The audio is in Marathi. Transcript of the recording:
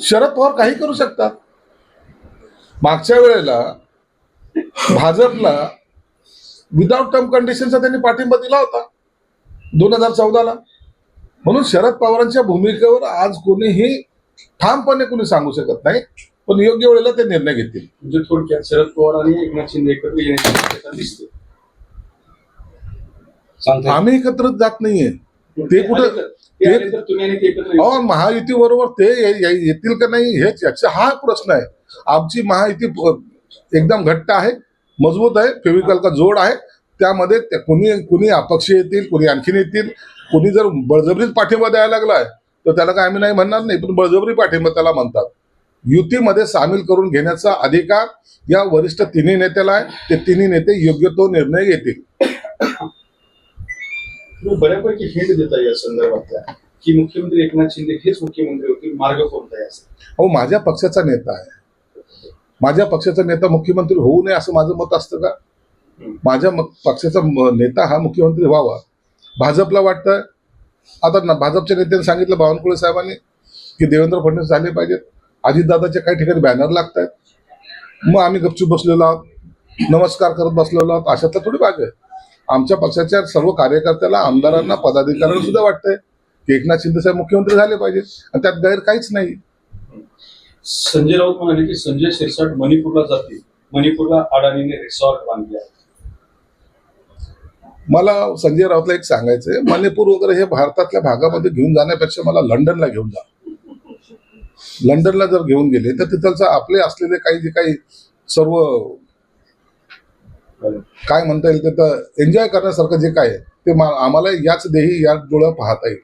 शरद पवार काही करू शकतात. मागच्या वेळेला भाजपला विदाउट टर्म कंडिशनचा त्यांनी पाठिंबा दिला होता दोन हजार चौदाला. म्हणून शरद पवारांच्या भूमिकेवर आज कोणीही ठामपणे कोणी सांगू शकत नाही पण योग्य वेळेला ते निर्णय घेतील. म्हणजे थोडक्यात शरद पवार आणि एकनाथ शिंदे एकत्र येण्याची शक्यता दिसते. आम्ही एकत्र जात नाहीये. ते कुठं- ते. अहो महायुती बरोबर ते येतील का नाही हेच याचा हा प्रश्न आहे. आमची महायुती एकदम घट्ट आहे मजबूत आहे फेविकल का जोड आहे. त्यामध्ये कुणी कुणी अपक्ष येतील कुणी आणखीन येतील कुणी जर बळजबरीच पाठिंबा द्यायला लागलाय तर त्याला काय आम्ही नाही म्हणणार नाही पण बळजबरी पाठिंबा त्याला म्हणतात. युतीमध्ये सामील करून घेण्याचा अधिकार या वरिष्ठ तिन्ही नेत्याला आहे. ते तिन्ही नेते योग्य तो निर्णय घेतील. तुम्ही बऱ्यापैकी हिंट देता या संदर्भातल्या की मुख्यमंत्री एकनाथ शिंदे हेच मुख्यमंत्री होतील मार्ग कोणता आहे असं? हो माझ्या पक्षाचा नेता आहे. माझ्या पक्षाचा नेता मुख्यमंत्री होऊ नये असं माझं मत असतं का? माझ्या पक्षाचा नेता हा मुख्यमंत्री व्हावा. भाजपला वाटतं आता ना भाजपच्या नेत्यांनी सांगितलं बावनकुळे साहेबांनी की देवेंद्र फडणवीस झाले पाहिजेत. अजितदादाच्या काही ठिकाणी बॅनर लागत आहेत मग आम्ही गपचूप बसलेलो आहोत. नमस्कार करत बसलेलो आहोत. अशातला थोडी बाजू आहे. आमच्या पक्षाच्या सर्व कार्यकर्त्याला आमदारांना पदाधिकाऱ्यांना सुद्धा वाटतंय की एकनाथ शिंदे साहेब मुख्यमंत्री झाले पाहिजेत. आणि त्यात गैर काहीच नाही. संजय राऊत म्हणाले की संजय शिरसाट मणिपूरला जातील. मणिपूरला अडाणीने रिसॉर्ट बांधले मला संजय राऊतला एक सांगायचंय. मणिपूर वगैरे हे भारतातल्या भागामध्ये घेऊन जाण्यापेक्षा मला लंडनला घेऊन जा. लंडनला जर घेऊन गेले तर तिथलचं आपले असलेले काही जे काही सर्व काय म्हणता येईल ते तर एन्जॉय करण्यासारखं जे काय आहे ते मा- आम्हाला याच देही या डोळ्या पाहता येईल.